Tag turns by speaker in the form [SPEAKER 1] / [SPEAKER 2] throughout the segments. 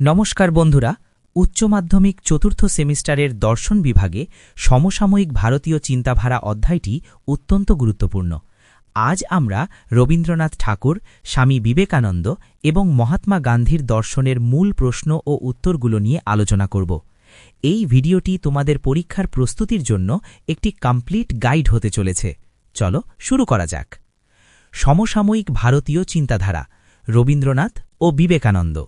[SPEAKER 1] নমস্কার বন্ধুরা, উচ্চ মাধ্যমিক চতুর্থ সেমিস্টারের দর্শন বিভাগে সমসাময়িক ভারতীয় চিন্তাধারা অধ্যায়টি অত্যন্ত গুরুত্বপূর্ণ। আজ আমরা রবীন্দ্রনাথ ঠাকুর, স্বামী বিবেকানন্দ এবং মহাত্মা গান্ধীর দর্শনের মূল প্রশ্ন ও উত্তরগুলো নিয়ে আলোচনা করব। এই ভিডিওটি তোমাদের পরীক্ষার প্রস্তুতির জন্য একটি কমপ্লিট গাইড হতে চলেছে। চলো শুরু করা যাক। সমসাময়িক ভারতীয় চিন্তাধারা, রবীন্দ্রনাথ ও বিবেকানন্দ।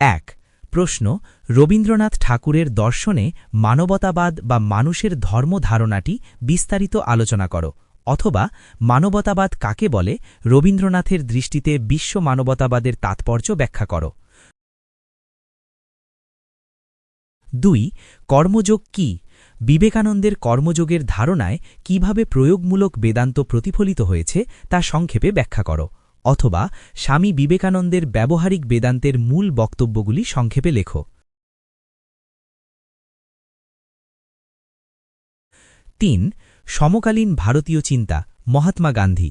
[SPEAKER 1] এক। প্রশ্ন, রবীন্দ্রনাথ ঠাকুরের দর্শনে মানবতাবাদ বা মানুষের ধর্ম ধারণাটি বিস্তারিত আলোচনা করো, অথবা মানবতাবাদ কাকে বলে রবীন্দ্রনাথের দৃষ্টিতে বিশ্ব মানবতাবাদের তাৎপর্য ব্যাখ্যা করো। দুই, কর্মযোগ কি? বিবেকানন্দের কর্মযোগের ধারণায় কীভাবে প্রয়োগমূলক বেদান্ত প্রতিফলিত হয়েছে তা সংক্ষেপে ব্যাখ্যা করো। অথবা স্বামী বিবেকানন্দের ব্যবহারিক বেদান্তের মূল বক্তব্যগুলি সংক্ষেপে লেখো। তিন, সমকালীন ভারতীয় চিন্তা, মহাত্মা গান্ধী।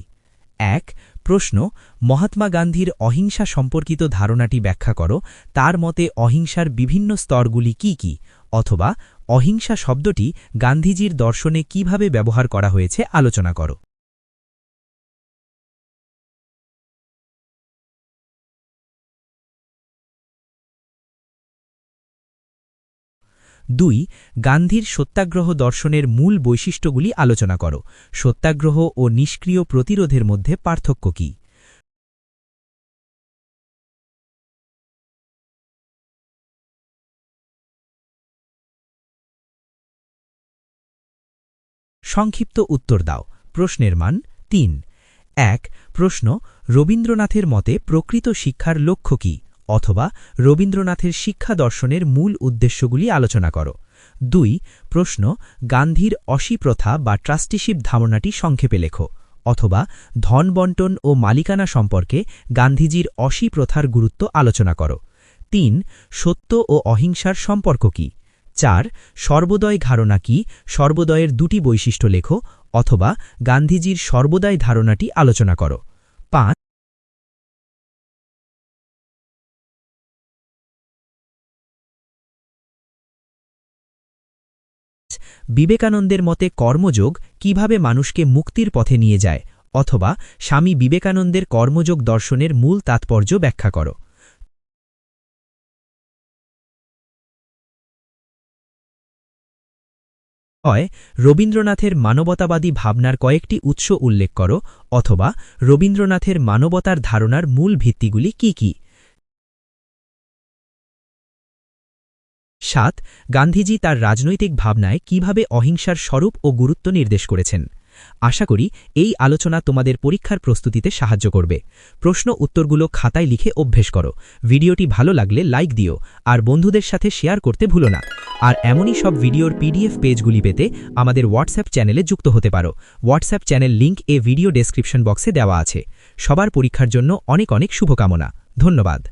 [SPEAKER 1] এক, প্রশ্ন, মহাত্মা গান্ধীর অহিংসা সম্পর্কিত ধারণাটি ব্যাখ্যা করো, তার মতে অহিংসার বিভিন্ন স্তরগুলি কি কি, অথবা অহিংসা শব্দটি গান্ধীজির দর্শনে কীভাবে ব্যবহার করা হয়েছে আলোচনা করো। দুই, গান্ধীর সত্যাগ্রহ দর্শনের মূল বৈশিষ্ট্যগুলি আলোচনা করো। সত্যাগ্রহ ও নিষ্ক্রিয় প্রতিরোধের মধ্যে পার্থক্য কী? সংক্ষিপ্ত উত্তর দাও। প্রশ্নের মান তিন। এক, প্রশ্ন, রবীন্দ্রনাথের মতে প্রকৃত শিক্ষার লক্ষ্য কী? অথবা রবীন্দ্রনাথের শিক্ষা দর্শনের মূল উদ্দেশ্যগুলি আলোচনা করো। দুই, প্রশ্ন, গান্ধীর অসি প্রথা বা ট্রাস্টিশিপ ধারণাটি সংক্ষেপে লেখো, অথবা ধন বন্টন ও মালিকানা সম্পর্কে গান্ধীজির অসি প্রথার গুরুত্ব আলোচনা করো। তিন, সত্য ও অহিংসার সম্পর্ক কি? চার, সর্বোদয় ধারণা কি? সর্বোদয়ের দুটি বৈশিষ্ট্য লেখো, অথবা গান্ধীজির সর্বোদয় ধারণাটি আলোচনা করো। পাঁচ বিবেকানন্দের মতে কর্মযোগ কীভাবে মানুষকে মুক্তির পথে নিয়ে যায়, অথবা স্বামী বিবেকানন্দের কর্মযোগ দর্শনের মূল তাৎপর্য ব্যাখ্যা করো। হয়, রবীন্দ্রনাথের মানবতাবাদী ভাবনার কয়েকটি উৎস উল্লেখ করো, অথবা রবীন্দ্রনাথের মানবতার ধারণার মূল ভিত্তিগুলি কি কি? সাত, গান্ধীজি তার রাজনৈতিক ভাবনায় কীভাবে অহিংসার স্বরূপ ও গুরুত্ব নির্দেশ করেছেন? আশা করি এই আলোচনা তোমাদের পরীক্ষার প্রস্তুতিতে সাহায্য করবে। প্রশ্ন উত্তরগুলো খাতায় লিখে অভ্যেস করো। ভিডিওটি ভালো লাগলে লাইক দিও আর বন্ধুদের সাথে শেয়ার করতে ভুলো না। আর এমনই সব ভিডিওর পিডিএফ পেজগুলি পেতে আমাদের হোয়াটসঅ্যাপ চ্যানেলে যুক্ত হতে পারো। হোয়াটসঅ্যাপ চ্যানেল লিঙ্ক এ ভিডিও ডেসক্রিপশন বক্সে দেওয়া আছে। সবার পরীক্ষার জন্য অনেক অনেক শুভকামনা। ধন্যবাদ।